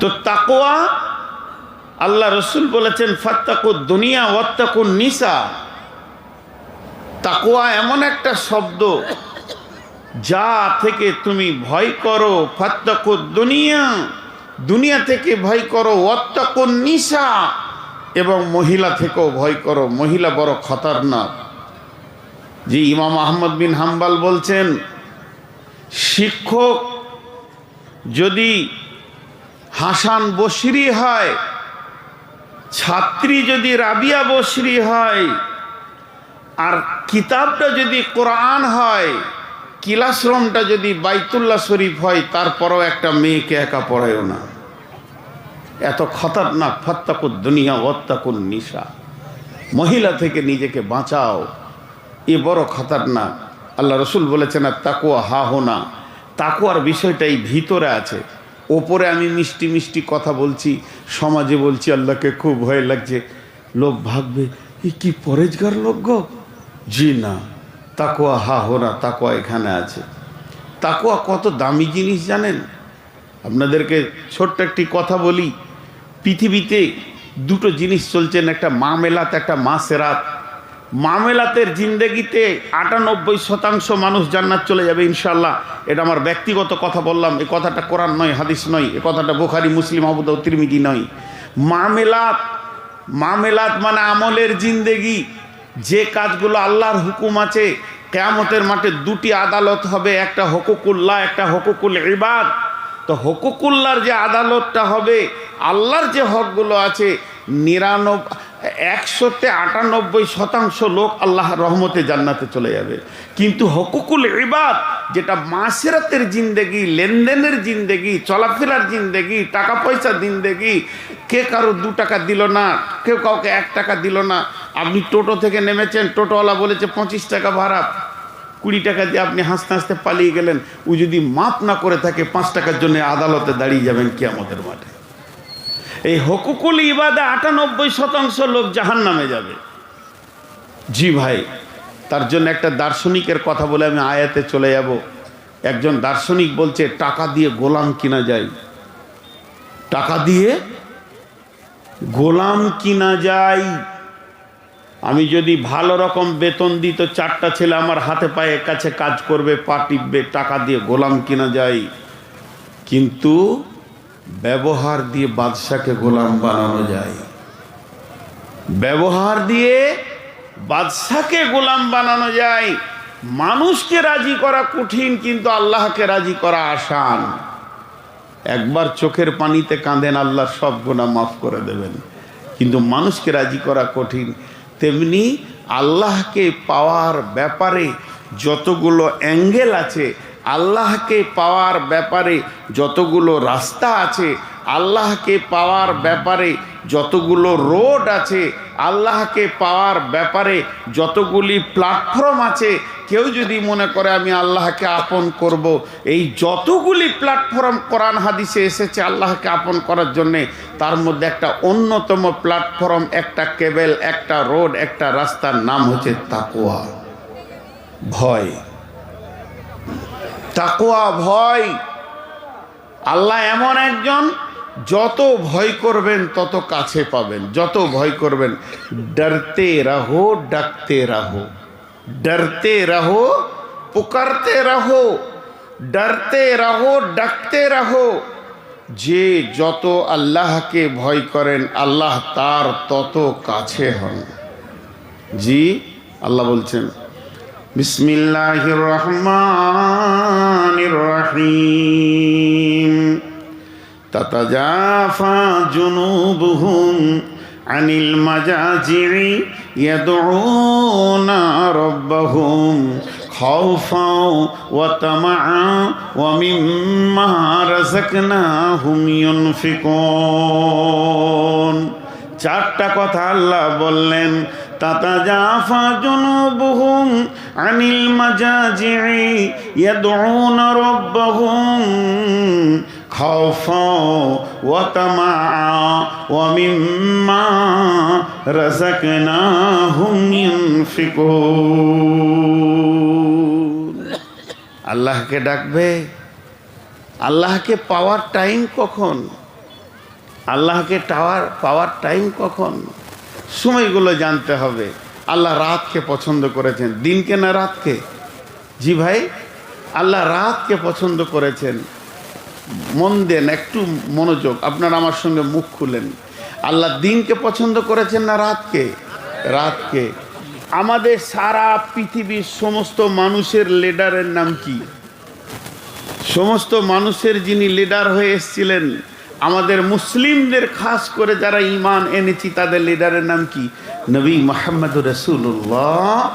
তো তাকোয়া আল্লাহ রসুল বলেছেন, ফাত্তাকু দুনিয়া, ওয়াত্তাকু নিসা। তাকোয়া এমন একটা শব্দ যা থেকে তুমি ভয় করো, ফাত্তাকু দুনিয়া। দুনিয়া থেকে ভয় করো, ওয়াত্তাকু নিসা। এবং মহিলা থেকেও ভয় করো, মহিলা বড় খতরনাক। যে ইমাম আহমদ বিন হাম্বাল বলছেন, শিক্ষক যদি হাসান বসরি হয়, ছাত্রী যদি রাবিয়া বসরি হয়, আর কিতাবটা যদি কোরআন হয় কিলাশ্রমটা যদি বাইতুল্লাহ শরীফ হয়, তারপরও একটা মেয়েকে একা পড়ায়ও না। এত খতরনাক ফত্তাকুর দুনিয়া ওত্তাকুর নিশা। মহিলা থেকে নিজেকে বাঁচাও, এ বড় খতরনাক। আল্লাহ রসুল বলেছেন, আর তাকুয়া হা হো হোনা। তাকুয়ার বিষয়টা এই ভিতরে আছে। ওপরে আমি মিষ্টি মিষ্টি কথা বলছি, সমাজে বলছি, আল্লাহকে খুব ভয় লাগছে। লোক ভাববে, এ কি পরেজগার লোক গো? জি না তাকুয়া হা হোনা তাকুয়া এখানে আছে। তাকুয়া কত দামি জিনিস জানেন? আপনাদেরকে ছোট্ট একটি কথা বলি, পৃথিবীতে দুটো জিনিস চলছেন একটা মামেলাত একটা মাসেরাত মামেলাতের জিন্দেগিতে আটানব্বই শতাংশ মানুষ জান্নাত চলে যাবে ইনশাল্লাহ এটা আমার ব্যক্তিগত কথা বললাম। এ কথাটা কোরআন নয়, হাদিস নয়। এ কথাটা বোখারি, মুসলিম আবুদ তিরমিজি নয়। মামেলাত মামেলাত মানে আমলের জিন্দেগি। যে কাজগুলো আল্লাহর হুকুম আছে, কেয়ামতের মাঠে দুটি আদালত হবে, একটা হকুকুল্লাহ, একটা হকুকুল ইবাদ। তো হকুকুল্লার যে আদালতটা হবে, আল্লাহর যে হকগুলো আছে, নিরানব্বই একশোতে আটানব্বই শতাংশ লোক আল্লাহর রহমতে জান্নাতে চলে যাবে। কিন্তু হকুকুল ইবাদ, যেটা মাসেরাতের জিন্দেগি, লেনদেনের জিন্দেগি, চলাফেরার জিন্দেগি টাকা পয়সার জিন্দেগি, কে কারও দু টাকা দিল না, কেউ কাউকে এক টাকা দিল না। আপনি টোটো থেকে নেমেছেন, টোটোওয়ালা বলেছে, পঁচিশ টাকা ভাড়া, কুড়ি টাকা দিয়ে আপনি হাসতে হাসতে পালিয়ে গেলেন। ও যদি মাপ না করে থাকে, পাঁচ টাকার জন্য আদালতে দাঁড়িয়ে যাবেন কি আমাদের মাঠে। এই হকুকুল ইবাদে আটানব্বই শতাংশ লোক জাহান নামে যাবে। জি ভাই, তার জন্য একটা দার্শনিকের কথা বলে আমি আয়াতে চলে যাব। একজন দার্শনিক বলছে, টাকা দিয়ে গোলাম কিনা যায়? টাকা দিয়ে গোলাম কিনা যায়? আমি যদি ভালো রকম বেতন দিই তো চারটা ছেলে আমার হাতে পায়ে কাছে কাজ করবে, পা টিপবে, টাকা দিয়ে গোলাম কিনা যায়? কিন্তু ব্যবহার দিয়ে বাদশাকে গোলাম বানানো যায়। ব্যবহার দিয়ে বাদশাকে গোলাম বানানো যায়। মানুষকে রাজি করা কঠিন, কিন্তু আল্লাহকে রাজি করা আসান। একবার চোখের পানিতে কাঁদেন আল্লাহ সব গুণা মাফ করে দেবেন। কিন্তু মানুষকে রাজি করা কঠিন। তেমনি আল্লাহকে পাওয়ার ব্যাপারে যতগুলো অ্যাঙ্গেল আছে আল্লাহকে পাওয়ার ব্যাপারে যতগুলো রাস্তা আছে, আল্লাহকে পাওয়ার ব্যাপারে যতগুলো রোড আছে, আল্লাহকে পাওয়ার ব্যাপারে যতগুলি প্ল্যাটফর্ম আছে, কেউ যদি মনে করে আমি আল্লাহকে আপন করব, এই যতগুলি প্ল্যাটফর্ম কোরআন হাদিসে এসেছে আল্লাহকে আপন করার জন্যে, তার মধ্যে একটা অন্যতম প্ল্যাটফর্ম, একটা কেবেল, একটা রোড, একটা রাস্তার নাম হচ্ছে তাকুয়া ভয়। তাকুয়া ভয়। আল্লাহ এমন একজন, যত ভয় করবেন, তত কাছে পাবেন। যত ভয় করবেন, ডরতে রাহো, ডাকতে রাহো। ডরতে রাহো, পুকারতে রাহো। ডরতে রাহো, ডাকতে রাহো। যে যত আল্লাহকে ভয় করেন, আল্লাহ তার তত কাছে হন। জি, আল্লাহ বলছেন রহমানির রহিম তাতাজাফা জুনুবুহুম আনিল মাজাজি'i ইয়াদউনা রাব্বাহুম খাওফা ওয়া তামাআ ওয়া মিম্মা রাযাকনাহুম ইউনফিকুন। চারটা কথা আল্লাহ বললেন তাতাজাফা জুনুবুহুম আনিল মাজাজি'i ইয়াদউনা রাব্বাহুম خوفا وطمعا ومما رزقناهم ينفقون আল্লাহকে ডাকবে আল্লাহকে পাওয়ার টাইম কখন আল্লাহকে টাওয়ার পাওয়ার টাইম কখন সময়গুলো জানতে হবে। আল্লাহ রাতকে পছন্দ করেছেন। দিনকে না রাতকে? জি ভাই, আল্লাহ রাতকে পছন্দ করেছেন। মন দেন, একটু মনোযোগ। আপনারা আমার সঙ্গে মুখ খুলেন। আল্লাহ দিনকে পছন্দ করেছেন না রাতকে? রাতকে। আমাদের সারা পৃথিবীর সমস্ত মানুষের লিডারের নাম কি? সমস্ত মানুষের যিনি লিডার হয়ে এসেছিলেন আমাদের মুসলিমদের খাস করে যারা ইমান এনেছি, তাদের লিডারের নাম কি? নবী মোহাম্মদ রসুল্লাহ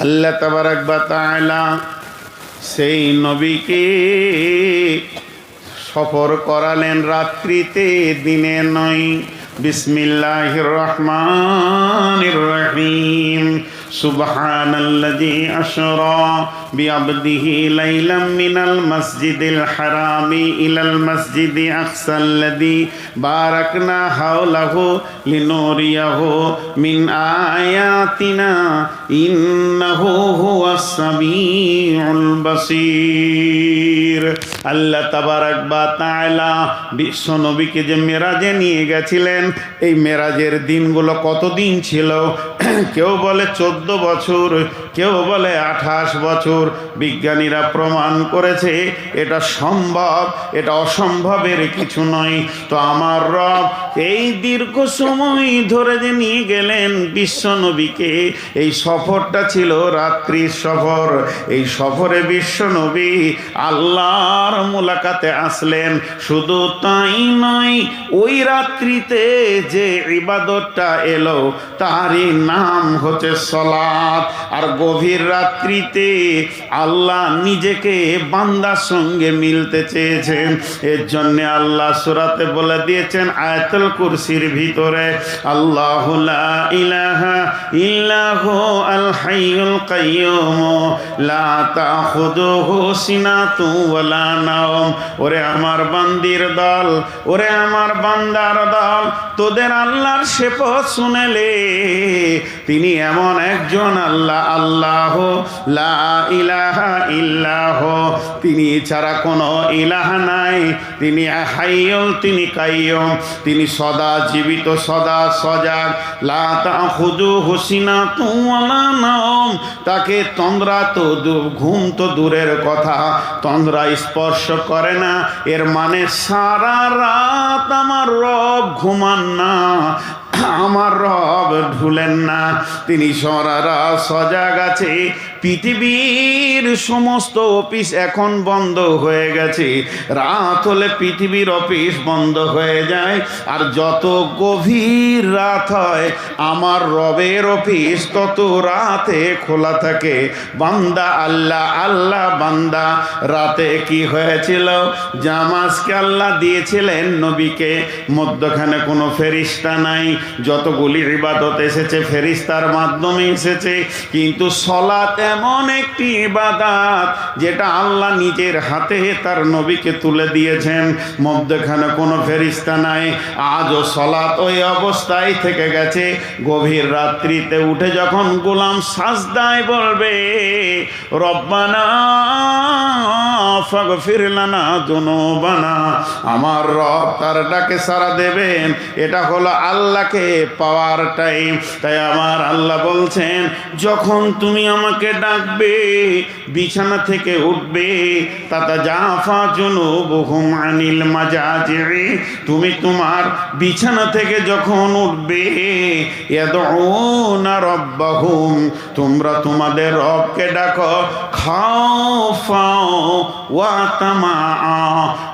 আল্লাহ সেই নবীকে সফর করালেন রাত্রিতে, দিনে নয়। বিসমিল্লাহির রহমান রহিম। আশরা বিআবদিহি লাইলাম মিনাল মাসজিদিল হারামি ইলাল মাসজিদি আকসাল্লাযী বারাকনা হাওলাহু লিনুরিয়াহু মিন আয়াতিনা ইন্নাহু হুয়াস সামিউল বাসীর। আল্লাহ তাবারাক বা তাআলা বিশ্ব নবীকে যে মেরাজে নিয়ে গেছিলেন, এই মেরাজের দিনগুলো কতদিন ছিল? কেউ বলে চোদ্দ বছর। কেউ বলে আঠাশ বছর বিজ্ঞানীরা প্রমাণ করেছে, এটা সম্ভব, এটা অসম্ভবের কিছু নয়। তো আমার রব এই দীর্ঘ সময় ধরে যে নিয়ে গেলেন বিশ্ব নবীকে, এই সফরটা ছিল রাত্রির সফর। এই সফরে বিশ্ব নবী আল্লাহর মোলাকাতে আসলেন। শুধু তাই নয়, ওই রাত্রিতে যে ইবাদতটা এলো, তারই নাম হচ্ছে সলাৎ আর গভীর রাত্রিতে আল্লাহ নিজেকে বান্দার সঙ্গে মিলতে চেয়েছেন। এর জন্য আল্লাহ সুরাতে বলে দিয়েছেন, আয়াতুল কুরসির ভিতরে, আল্লাহ ইলাহা ইল্লাহু, আল হাইয়ুল কাইয়ুম, লা তাখুদুহু সিনাতু ওয়ালা নাওম। ওরে আমার বান্দির দল, ওরে আমার বান্দার দল, তোদের আল্লাহর শেপথ শুনেলে তিনি এমন একজন আল্লাহ আল্লাহ লা ইলাহা ইল্লাহ। তিনি ছাড়া কোনো নাই। তিনি হাইয়ল তিনি কাইয়ম। তিনি সদা জীবিত, সদা সজাগ। হুসিনা তাকে তন্দ্রা তো ঘুম তো দূরের কথা। তন্দ্রা স্পর্শ করে না। এর মানে সারা রাত আমার রব ঘুমান না। আমার রব ঢুলেন না। তিনি সরারা সজাগ আছে। পৃথিবীর সমস্ত অফিস এখন বন্ধ হয়ে গেছে। রাত হলে পৃথিবীর অফিস বন্ধ হয়ে যায়। আর যত গভীর রাত হয়, আমার রবের অফিস তত রাতে খোলা থাকে। বান্দা আল্লাহ আল্লাহ বান্দা, রাতে কি হয়েছিল? জামাজকে আল্লাহ দিয়েছিলেন নবীকে। মধ্যখানে কোনো ফেরিস্তা নাই। যতগুলি ইবাদত এসেছে, ফেরিস্তার মাধ্যমে এসেছে, কিন্তু সলাত এমন একটি ইবাদাত যেটা আল্লাহ নিজের হাতে তার নবীকে তুলে দিয়েছেন। মধ্যখানে কোনো ফেরিস্তা নাই, আজও সলাত ওই অবস্থায় থেকে গেছে। গভীর রাত্রিতে উঠে যখন গোলাম সাজদায় বলবে, রব্বানা ফাগফির লানা দুনুবানা আমার রব তার ডাকে সারা দেবেন। এটা হলো আল্লাহকে পাওয়ার টাইম। তাই আমার আল্লাহ বলছেন, যখন তুমি আমাকে ডাকবে, বিছানা থেকে উঠবে, তাতা জাফা জুনুবুহুম আনিল মাজাজি তুমি তোমার বিছানা থেকে যখন উঠবে, ইয়াদউনা রাব্বাহুম, তোমরা তোমাদের রবকে ডাকো খাও ফাও ওয়া তামা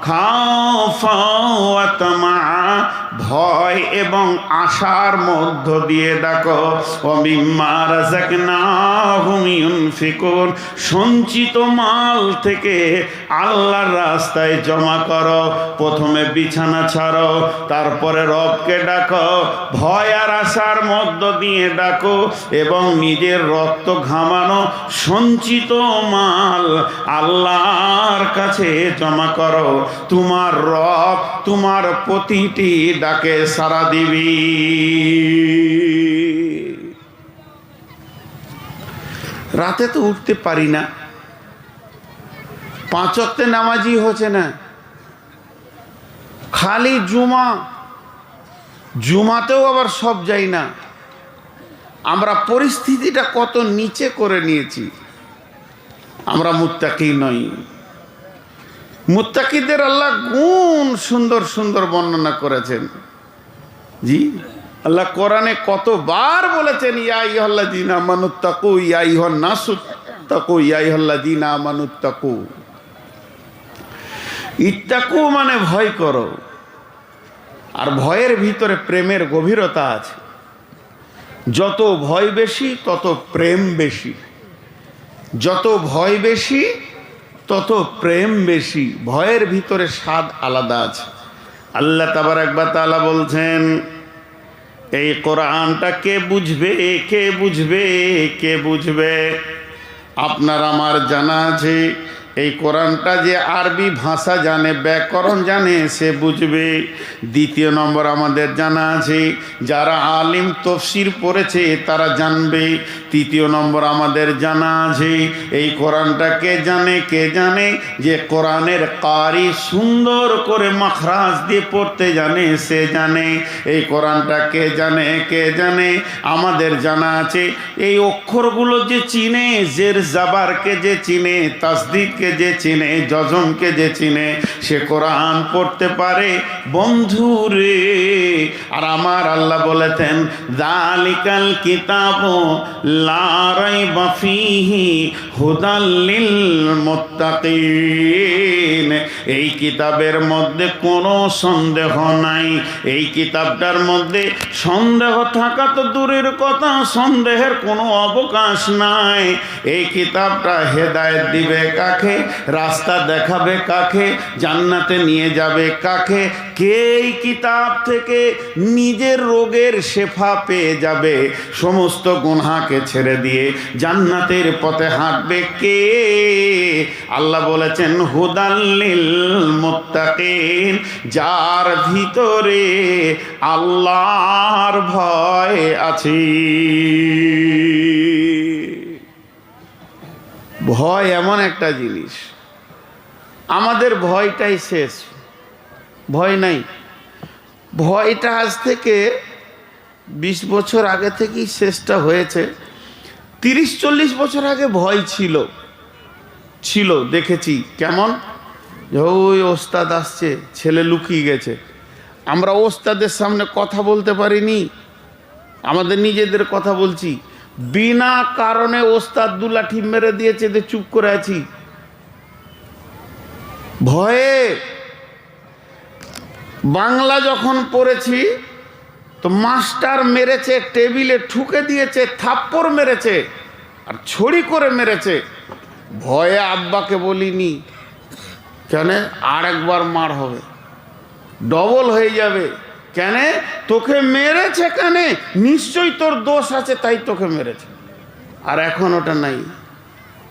খাও ফাও ওয়া তামা ভয় এবং আশার মধ্য দিয়ে রাযাকনাহুম ইউনফিকুন সঞ্চিত মাল থেকে আল্লাহর রাস্তায় জমা করো। প্রথমে বিছানা ছাড়ো, তারপরে রবকে ডাকো। ভয় আর আশার মধ্য দিয়ে ডাকো এবং নিজের রক্ত ঘামানো সঞ্চিত মাল আল্লাহর কাছে জমা করো। তোমার রব তোমার প্রতিটি ডাকে সারা দিবি। রাতে তো উঠতে পারি না। পাঁচ অক্টে নামাজি হচ্ছে না। খালি জুমা। জুমাতেও আবার সব যাই না। আমরা পরিস্থিতিটা কত নিচে করে নিয়েছি। আমরা মুত্তাকি নই। মুত্তাকিদের আল্লাহ গুণ সুন্দর সুন্দর বর্ণনা করেছেন। জি? আল্লাহ কোরআনে কতবার বলেছেন, ইয়া ইহল্লা দিনা মানুত্তাকু ইয়া নাসুত তাকু ইয়া ইহল্লা দিনা মানুত্তাকু ইত্তাকু মানে ভয় করো। আর ভয়ের ভিতরে প্রেমের গভীরতা আছে। যত ভয় বেশি, তত প্রেম বেশি। যত ভয় বেশি তত প্রেম বেশি, ভয়ের ভিতরে স্বাদ আলাদা আছে। আল্লাহ তাবার একবার তালা বলছেন, এই কোরআনটা কে বুঝবে কে বুঝবে কে বুঝবে? আপনার আমার জানা আছে, এই কোরআনটা যে আরবি ভাষা জানে, ব্যাকরণ জানে, সে বুঝবে। দ্বিতীয় নম্বর আমাদের জানা আছে, যারা আলিম তফসির পড়েছে, তারা জানবে তৃতীয় নম্বর আমাদের জানা আছে, এই কোরআনটা কে জানে কে জানে? যে কোরআনের কারি সুন্দর করে মাখরাজ দিয়ে পড়তে জানে, সে জানে। এই কোরআনটা কে জানে কে জানে? আমাদের জানা আছে, এই অক্ষরগুলো যে চিনে, জের জাবারকে যে চিনে, তাসদিদকে যে চিনে জজমকে যে চিনে, সে কোরআন পড়তে পারে। বন্ধু রে, আর আমার আল্লাহ বলেছেন, দালিকাল কিতাব এই কিতাবের মধ্যে কোনো সন্দেহ নাই। এই কিতাবটার মধ্যে সন্দেহ থাকা তো দূরের কথা, সন্দেহের কোনো অবকাশ নাই। এই কিতাবটা হেদায়েত দিবে কাকে, রাস্তা দেখাবে কাকে, জান্নাতে নিয়ে যাবে কাকে কে এই কিতাব থেকে নিজের রোগের শেফা পেয়ে যাবে। সমস্ত গুনহাকে ছেড়ে দিয়ে জান্নাতের পথে হাঁটবে কে? আল্লাহ বলেছেন হুদাল্লিল মুত্তাকিন যার ভিতরে আল্লাহর ভয় আছে। ভয় এমন একটা জিনিস। আমাদের ভয়টাই শেষ। ভয় নাই। ভয়টা আজ থেকে বিশ বছর আগে থেকেই শেষটা হয়েছে। তিরিশ, চল্লিশ বছর আগে ভয় ছিল। ছিল, দেখেছি। কেমন? ওই ওস্তাদ আসছে, ছেলে লুকিয়ে গেছে। আমরা ওস্তাদের সামনে কথা বলতে পারিনি। আমাদের নিজেদের কথা বলছি। বিনা কারণে ওস্তাদ দু লাঠি মেরে দিয়েছে চুপ করে আছি। ভয়ে বাংলা যখন পড়েছি, তো মাস্টার মেরেছে, টেবিলে ঠুকে দিয়েছে, থাপ্পড় মেরেছে, আর ছড়ি করে মেরেছে। ভয়ে আব্বাকে বলিনি, কেন? আর একবার মার হবে। ডবল হয়ে যাবে। কেন? তোকে মেরেছে কেন? নিশ্চয়ই তোর দোষ আছে, তাই তোকে মেরেছে। আর এখন ওটা নাই।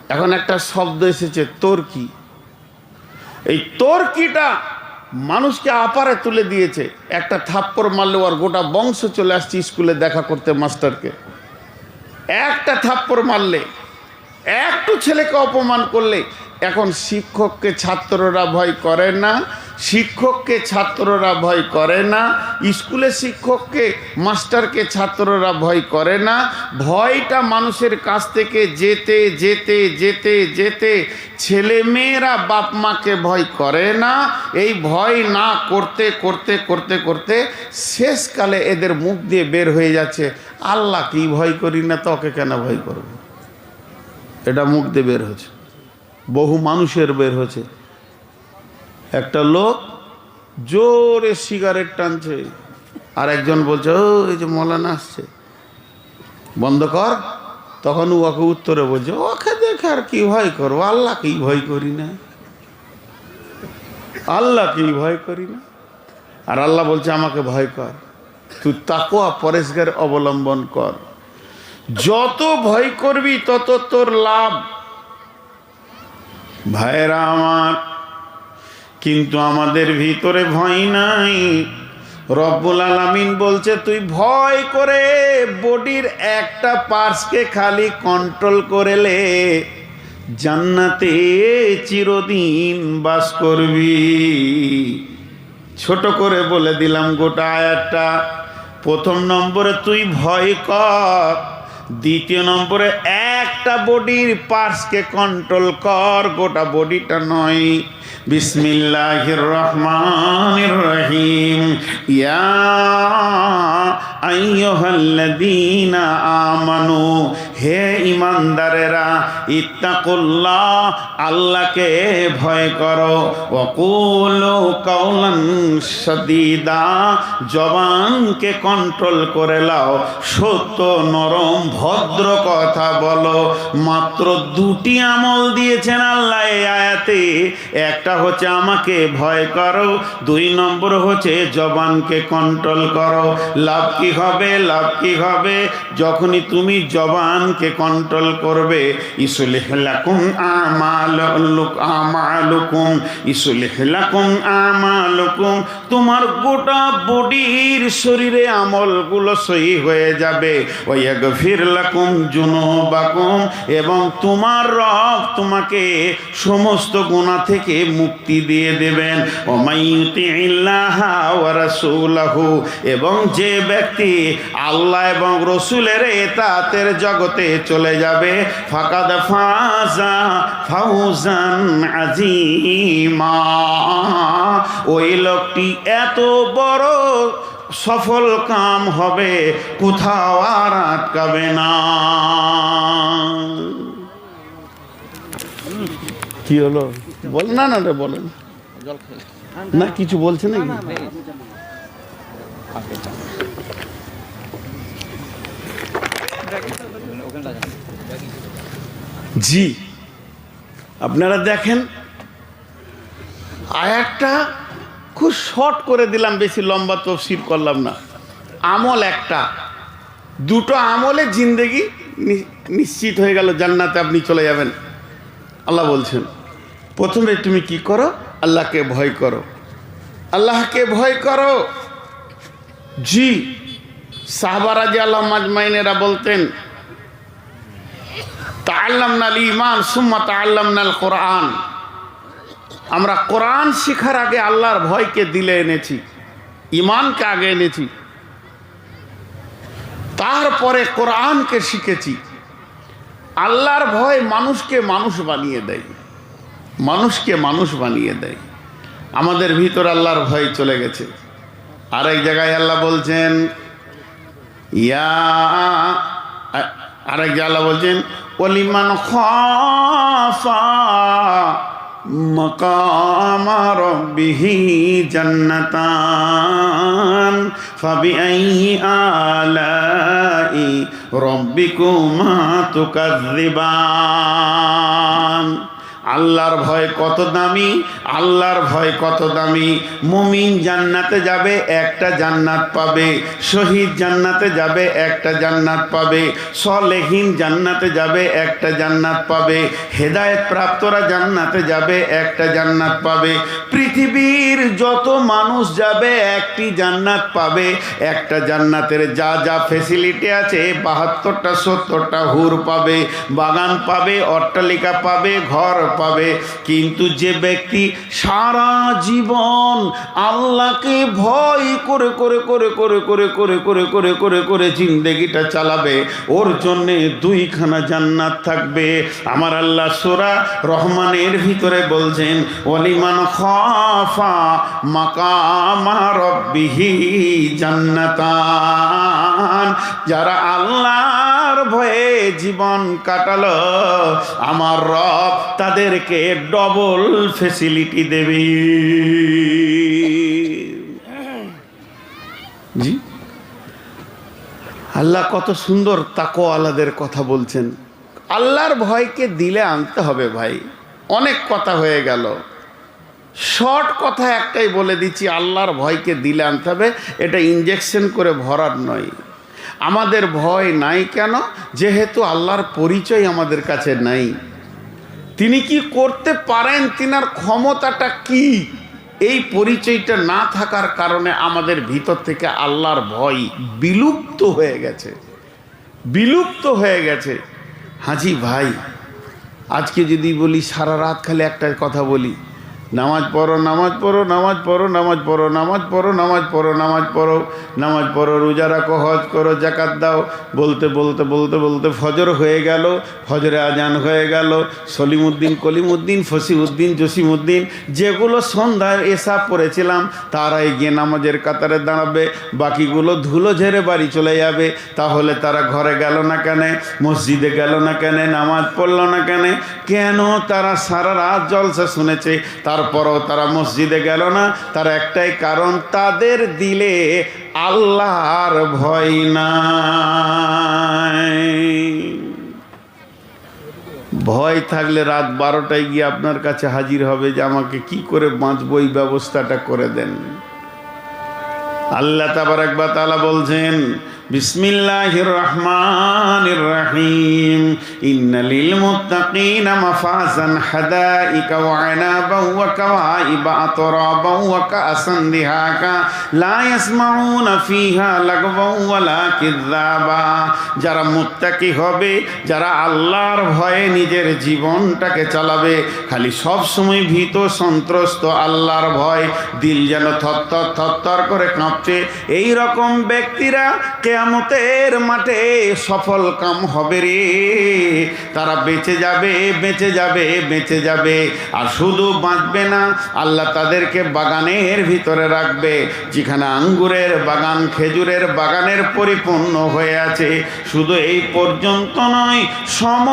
এখন একটা শব্দ এসেছে, তোর কি? এই তোর কিটা মানুষকে আপারে তুলে দিয়েছে। একটা থাপ্পড় মারলে আর গোটা বংশ চলে আসছে স্কুলে দেখা করতে মাস্টারকে। একটা থাপ্পড় মারলে, একটু ছেলেকে অপমান করলে, এখন শিক্ষককে ছাত্ররা ভয় করে না। শিক্ষককে ছাত্ররা ভয় করে না স্কুলে শিক্ষককে, মাস্টারকে ছাত্ররা ভয় করে না। ভয়টা মানুষের কাছ থেকে যেতে যেতে যেতে যেতে ছেলে মেয়েরা বাপ মাকে ভয় করে না। এই ভয় না করতে করতে করতে করতে শেষকালে এদের মুখ দিয়ে বের হয়ে যাচ্ছে, আল্লাহ কি ভয় করি না, তোকে কেন ভয় করব? এটা মুখ দিয়ে বের হচ্ছে। বহু মানুষের বের হচ্ছে। একটা লোক জোরে সিগারেট টানছে। আর একজন বলছে ও এই যে মলানা আসছে। বন্ধ কর। তখন ওকে উত্তরে বলছে, ওকে দেখে আর কি ভয় করব? আল্লাহ কি ভয় করি না। আল্লাহ কি ভয় করি না। আর আল্লাহ বলছে, আমাকে ভয় কর। তুই তাকুয়া পরেশগার অবলম্বন কর। যত ভয় করবি, তত তোর লাভ। ভাইরা আমার কিন্তু আমাদের ভিতরে ভয় নাই। রব্বুল আলামিন বলছে, তুই ভয় করে বডির একটা পার্সকে খালি কন্ট্রোল করেলে জান্নাতে চিরদিন বাস করবি। ছোট করে বলে দিলাম গোটা আয়াতটা। প্রথম নম্বরে, তুই ভয় কর দ্বিতীয় নম্বরে, একটা বডির পার্সকে কন্ট্রোল কর, গোটা বডিটা নয়। বিসমিল্লাহির রহমানির রহিম ইয়া আইয়ো আইয়ুহাল্লাযীনা আমানু হে ইমানদারেরা, ইত্তাকুল্লাহ, আল্লাহকে ভয় করো। অকুল কাওলান সাদীদা জবানকে কন্ট্রোল করে লাও। সত্য, নরম, ভদ্র কথা বলো। মাত্র দুটি আমল দিয়েছেন আল্লাহ আয়াতে। একটা হচ্ছে আমাকে ভয় করো, দুই নম্বর হচ্ছে জবানকে কন্ট্রোল করো। লাভ কি হবে? লাভ কি হবে? যখনই তুমি জবানকে কন্ট্রোল করবে। ইসুলিহ লাকুম আমালুক আমালুকুম, ইসুলিহ লাকুম আমালুকুম। তোমার গোটা বডির শরীরে আমলগুলো সহি হয়ে যাবে। ওয়াগফির লাকুম জুনুবাকুম এবং তোমার রব তোমাকে সমস্ত গুনাহ থেকে মুক্তি দিয়ে দেবেন। ওমাইয়ুতি ইল্লাহা ওয়া এবং যে ব্যক্তি আল্লাহ এবং রসুলের এতাতের জগতে চলে যাবে। ফাকাদ ফাজা ফাউজান আজিমা ওই লোকটি এত বড় সফল কাম হবে, কোথাও আর আটকাবে না। কি হলো? বল না না রে বলেন। না, কিছু বলছে নাকি? জি। আপনারা দেখেন আয়াতটা খুব শর্ট করে দিলাম, বেশি লম্বা তফসির করলাম না। আমল একটা। দুটো আমলে জিন্দেগি নিশ্চিত হয়ে গেল, জান্নাতে আপনি চলে যাবেন। আল্লাহ বলছেন, প্রথমে তুমি কি করো? আল্লাহকে ভয় করো। আল্লাহকে ভয় করো। জি। সাহবারাজ আল্লাহ মাজমাইনেরা বলতেন তাল্লামনাল ইমান সুম্মা তাল্লামনাল কোরআন। আমরা কোরআন শিখার আগে আল্লাহর ভয়কে দিলে এনেছি ইমানকে আগে এনেছি। তারপরে কোরআনকে শিখেছি। আল্লাহর ভয় মানুষকে মানুষ বানিয়ে দেয়, মানুষকে মানুষ বানিয়ে দেয়। আমাদের ভিতর আল্লাহর ভয় চলে গেছে। আর এক জায়গায় আল্লাহ বলছেন, ইয়া আর এক আল্লাহ বলছেন অলিমান মকামার বিহি জন্নতান ফাবি আলাই রব্বিকুমা তুকাজিবান আল্লাহর ভয় কত দামি? আল্লাহর ভয় কত দামি? মুমিন জান্নাতে যাবে, একটা জান্নাত পাবে। শহীদ জান্নাতে যাবে, একটা জান্নাত পাবে। সলেহীন জান্নাতে যাবে, একটা জান্নাত পাবে। হেদায়েত প্রাপ্তরা জান্নাতে যাবে, একটা জান্নাত পাবে। পৃথিবীর যত মানুষ যাবে, একটি জান্নাত পাবে। একটা জান্নাতের যা যা ফেসিলিটি আছে, বাহাত্তরটা, সত্তরটা হুর পাবে, বাগান পাবে, অট্টালিকা পাবে, ঘর পাবে। কিন্তু যে ব্যক্তি সারা জীবন আল্লাহকে ভয় করে করে করে করে করে করে করে করে করে করে জিন্দেগিটা চালাবে, ওর জন্যে দুইখানা জান্নাত থাকবে। আমার আল্লাহ সোরা রহমানের ভিতরে বলছেন অলিমান খাফা মাকামা রব্বিহি জান্নাতান। যারা আল্লাহর ভয়ে জীবন কাটালো। আমার রব তাদেরকে ডবল ফেসিলিটি দেবে। জি। আল্লাহ কত সুন্দর তাকো আলাদের কথা বলছেন। আল্লাহর ভয়কে দিলে আনতে হবে ভাই। অনেক কথা হয়ে গেল। শর্ট কথা একটাই বলে দিচ্ছি, আল্লাহর ভয়কে দিলে আনতে হবে। এটা ইঞ্জেকশন করে ভরার নয়। আমাদের ভয় নাই কেন? যেহেতু আল্লাহর পরিচয় আমাদের কাছে নাই। তিনি কি করতে পারেন? তিনার ক্ষমতাটা কি? এই পরিচয়টা না থাকার কারণে আমাদের ভিতর থেকে আল্লাহর ভয় বিলুপ্ত হয়ে গেছে। বিলুপ্ত হয়ে গেছে। হাজি ভাই, আজকে যদি বলি সারা রাত খালি একটা কথা বলি নামাজ পড়ো নামাজ পড়ো নামাজ পড়ো নামাজ পড়ো নামাজ পড়ো নামাজ পড়ো নামাজ পড়ো নামাজ পড়ো, রোজা রাখো, হজ করো, জাকাত দাও। বলতে বলতে বলতে বলতে ফজর হয়ে গেল, ফজরে আজান হয়ে গেল, সলিমুদ্দিন, কলিমুদ্দিন ফসিউদ্দিন জসিমুদ্দিন, যেগুলো সন্ধ্যায় এসা পড়েছিলাম, তারাই গিয়ে নামাজের কাতারে দাঁড়াবে, বাকিগুলো ধুলো ঝেড়ে বাড়ি চলে যাবে, তাহলে তারা ঘরে গেল না কেন, মসজিদে গেল না কেন, নামাজ পড়ল না কেন কেন তারা সারা রাত জলসা শুনেছে তারপরও তারা মসজিদে গেল না। তার একটাই কারণ, তাদের দিলে আল্লাহর ভয় নাই। ভয় থাকলে রাত বারোটায় গিয়ে আপনার কাছে হাজির হবে যে আমাকে কি করে বাঁচবো, এই ব্যবস্থাটা করে দেন। আল্লাহ তাবার একবার তালা বলছেন বিসমিল্লাহির রহমানির রহিম ইন্নালিল মুত্তাকিন মাফাজান হাদাইকা ওয়া আনাবাও ওয়া কাওয়াইবা আতরাবাও ওয়া কাসানদিহাকা যারা মুত্তাকি হবে, যারা আল্লাহর ভয়ে নিজের জীবনটাকে চালাবে, খালি সব সময় ভীত, সন্ত্রস্ত, আল্লাহর ভয়, দিল যেন থর থর করে কাঁপছে। এইরকম ব্যক্তিরা কে কেয়ামতের মাঠে সফল কাম হবে রে। তারা বেঁচে যাবে বেঁচে যাবে বেঁচে যাবে। আর শুধু বাঁচবে না, আল্লাহ তাদেরকে বাগানের ভিতরে রাখবে। যেখানে আঙ্গুরের বাগান, খেজুরের বাগানের পরিপূর্ণ হয়ে আছে। শুধু এই পর্যন্ত নয়, সম,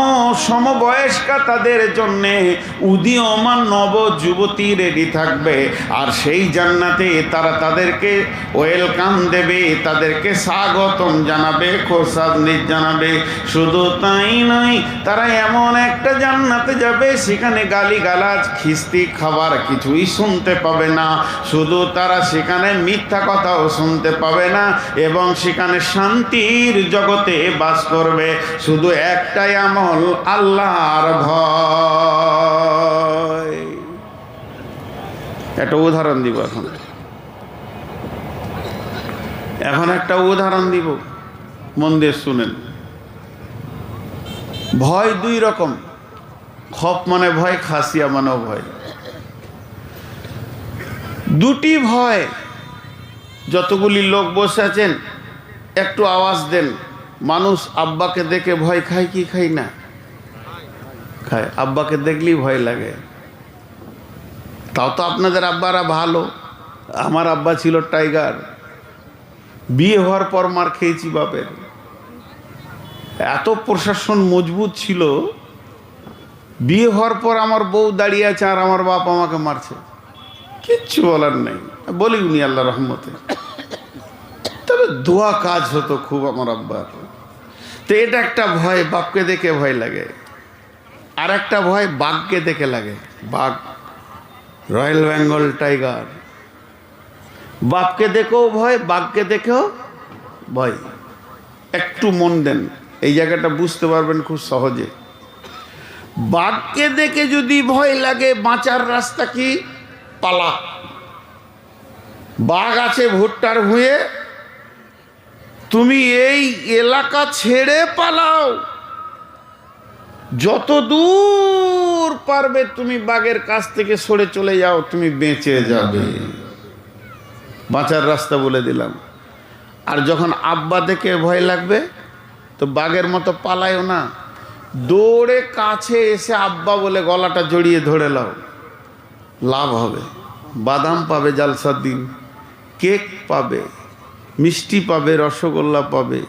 সমবয়স্কা তাদের জন্যে উদীয়মান নব যুবতী রেডি থাকবে। আর সেই জান্নাতে তারা তাদেরকে ওয়েলকাম দেবে, তাদেরকে স্বাগতম জানাবে খোসাদিস জানাবে। শুধু তাই নয়, তারা এমন একটা জান্নাতে যাবে, সেখানে গালি গালাজ খিস্তি খাবার কিছুই শুনতে পাবে না। শুধু তারা সেখানে মিথ্যা কথাও শুনতে পাবে না এবং সেখানে শান্তির জগতে বাস করবে। শুধু একটাই আমল, আল্লাহর ভয়। একটা উদাহরণ দিব এখন। এখন একটা উদাহরণ দিব। মন দিয়ে শুনেন। ভয় দুই রকম। খপ মানে ভয়, খাসিয়া মানেও ভয় দুটি ভয়। যতগুলি লোক বসে আছেন, একটু আওয়াজ দেন। মানুষ আব্বাকে দেখে ভয় খায় কি খাই না? খায়। আব্বাকে দেখলেই ভয় লাগে। তাও তো আপনাদের আব্বারা ভালো। আমার আব্বা ছিল টাইগার। বিয়ে হওয়ার পর মার খেয়েছি বাপের। এত প্রশাসন মজবুত ছিল, বিয়ে হওয়ার পর আমার বউ দাঁড়িয়ে আছে আর আমার বাপ আমাকে মারছে। কিচ্ছু বলার নেই। বলি উনি আল্লাহ রহমতে। তবে দোয়া কাজ হতো খুব আমার আব্বার। তো এটা একটা ভয়, বাপকে দেখে ভয় লাগে। আর একটা ভয়, বাঘকে দেখে লাগে। বাঘ, রয়্যাল বেঙ্গল টাইগার। বাপকে দেখেও ভয় বাঘকে দেখেও ভয়। একটু মন দেন, এই জায়গাটা বুঝতে পারবেন খুব সহজে। বাঘকে দেখে যদি ভয় লাগে, বাঁচার রাস্তা কি? পালা। বাঘ আছে ভুট্টার ভুঁয়ে, তুমি এই এলাকা ছেড়ে পালাও। যত দূর পারবে তুমি বাঘের কাছ থেকে সরে চলে যাও, তুমি বেঁচে যাবে। বাঁচার রাস্তা বলে দিলাম। আর যখন আব্বা দেখে ভয় লাগবে, তো বাঘের মতো পালায়ও না। দৌড়ে কাছে এসে আব্বা বলে গলাটা জড়িয়ে ধরে লাও লাভ হবে। বাদাম পাবে জালসার দিন। কেক পাবে। মিষ্টি পাবে, রসগোল্লা পাবে।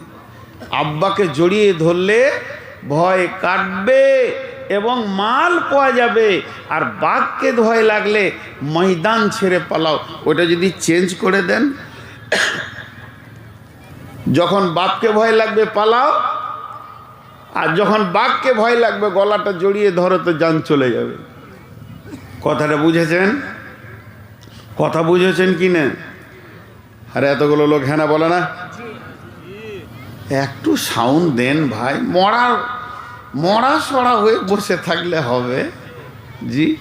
আব্বাকে জড়িয়ে ধরলে ভয় কাটবে। এবং মাল পাওয়া যাবে। আর বাঘকে ভয় লাগলে ময়দান ছেড়ে পালাও। ওটা যদি চেঞ্জ করে দেন, যখন বাপকে ভয় লাগবে পালাও, আর যখন বাঘকে ভয় লাগবে গলাটা জড়িয়ে ধরো তো যান চলে যাবে। কথাটা বুঝেছেন? কথা বুঝেছেন কি না? আরে এতগুলো লোক হ্যাঁ বলে না? একটু সাউন্ড দেন ভাই মরা মরা সরা হয়ে বসে থাকলে হবে। জি।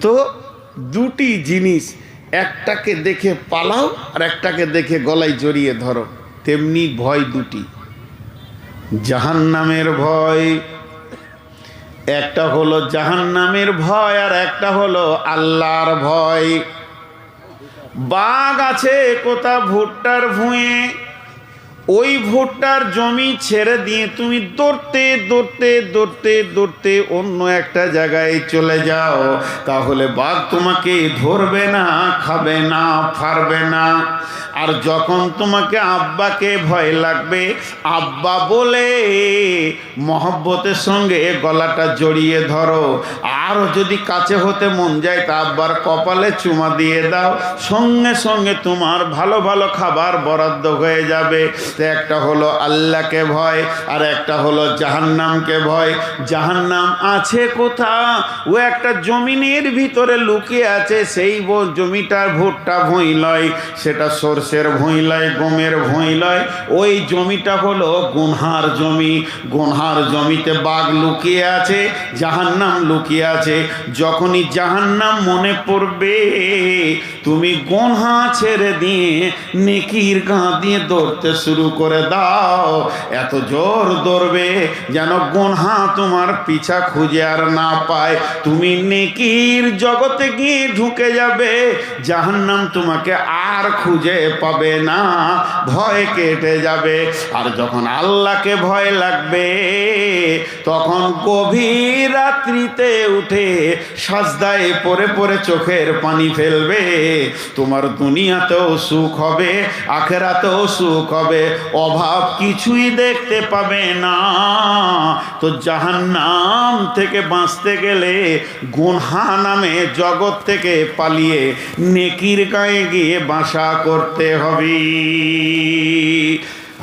তো দুটি জিনিস, একটাকে দেখে পালাও আর একটাকে দেখে গলায় জড়িয়ে ধরো। তেমনি ভয় দুটি। জাহান্নামের ভয়, একটা হলো জাহান্নামের ভয় আর একটা হলো আল্লাহর ভয়। বাঘ আছে কোথা ভুট্টার ভুঁয়ে ওই ভুট্টার জমি ছেড়ে দিয়ে তুমি দৌড়তে দৌড়তে দৌড়তে দৌড়তে অন্য একটা জায়গায় চলে যাও। তাহলে বাঘ তোমাকে ধরবে না, খাবে না ফারবে না। আর যখন তোমাকে আব্বাকে ভয় লাগবে, আব্বা বলে, মহব্বতের সঙ্গে গলাটা জড়িয়ে ধরো। আরও যদি কাছে হতে মন যায়, তা আব্বার কপালে চুমা দিয়ে দাও। সঙ্গে সঙ্গে তোমার ভালো ভালো খাবার বরাদ্দ হয়ে যাবে। তো একটা হলো আল্লাহকে ভয়, আর একটা হলো জাহান্নামকে ভয়। জাহান্নাম আছে কোথা ও একটা জমিনের ভিতরে লুকিয়ে আছে, সেই জমিটার ভুট্টা ভুঁই লয় সেটা সর্ষের ভুঁই লয় গমের ভুঁই লয় ওই জমিটা হলো গুনহার জমি। গুনহার জমিতে বাঘ লুকিয়ে আছে, জাহান্নাম লুকিয়ে আছে। যখনই জাহান্নাম মনে পড়বে, তুমি গোনহা ছেড়ে দিয়ে নেকির গা দিয়ে দৌড়তে শুরু করে দাও। এত জোর দৌড়বে যেন গোনহা তোমার পিছা খুঁজে আর না পায়। তুমি নেকির জগতে গিয়ে ঢুকে যাবে, জাহান্নাম তোমাকে আর খুঁজে পাবে না, ভয় কেটে যাবে। আর যখন আল্লাহকে ভয় লাগবে, তখন গভীর রাত্রিতে উঠে সাজদায় পরে পরে চোখের পানি ফেলবে। তোমার দুনিয়াতেও সুখ হবে, আখেরাতেও সুখ হবে। অভাব কিছুই দেখতে পাবে না। তো জাহান নাম থেকে বাঁচতে গেলে গুনহা নামে জগৎ থেকে পালিয়ে নেকির গায়ে গিয়ে বাসা করতে হবে।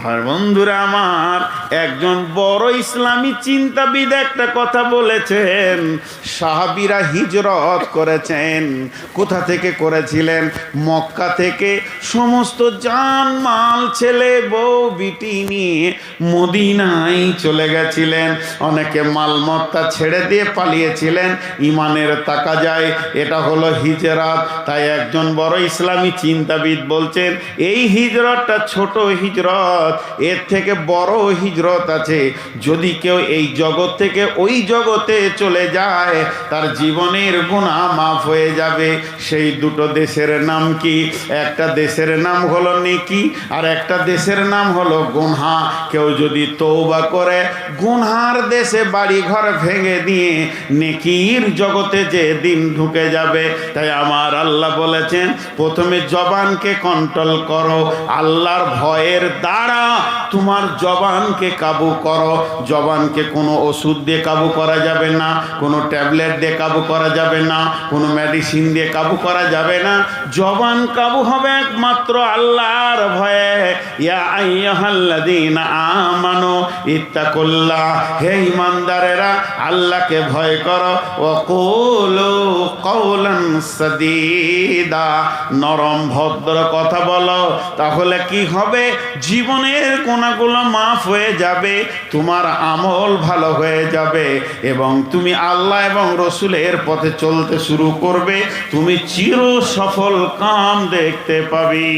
আর বন্ধুরা আমার একজন বড় ইসলামী চিন্তাবিদ একটা কথা বলেছেন। সাহাবিরা হিজরত করেছেন। কোথা থেকে করেছিলেন? মক্কা থেকে। সমস্ত জান মাল ছেলে, বউ, বিটি নিয়ে মদিনায় চলে গেছিলেন। অনেকে মালমত্তা ছেড়ে দিয়ে পালিয়েছিলেন। ইমানের তাকা যায় এটা হলো হিজরত। তাই একজন বড় ইসলামী চিন্তাবিদ বলছেন, এই হিজরতটা ছোট হিজরত, এর থেকে বড় হিজরত আছে। যদি কেউ এই জগৎ থেকে ওই জগতে চলে যায়, তার জীবনের গুণা মাফ হয়ে যাবে। সেই দুটো দেশের নাম কি? একটা দেশের নাম হলো নেকি, আর একটা দেশের নাম হলো গুনহা। কেউ যদি তৌবা করে, গুনহার দেশে বাড়ি ঘর ভেঙে দিয়ে নেকির জগতে যে দিন ঢুকে যাবে। তাই আমার আল্লাহ বলেছেন, প্রথমে জবানকে কন্ট্রোল করো। আল্লাহর ভয়ের দ্বারা তোমার জবানকে কাবু করো। জবানকে কোনো ওষুধ দিয়ে কাবু করা যাবে না, কোনো ট্যাবলেট দিয়ে কাবু করা যাবে না, কোনো মেডিসিন দিয়ে কাবু করা যাবে না। জবান কাবু হবে একমাত্র আল্লাহর ভয়ে। ইয়া আইয়াহাল্লাযীনা আমানু ইত্তাকুল্লাহ। হে ইমানদারেরা আল্লাহকে ভয় করো। ও কুলু কওলান সাদীদা। নরম ভদ্র কথা বলো, তাহলে কি হবে? জীবনের কোনাগুলো মাফ হয়ে যাবে, তোমার আমল ভালো হয়ে যাবে এবং তুমি আল্লাহ এবং রসুলের পথে চলতে শুরু করবে, তুমি চির সফল কাম দেখতে পাবি।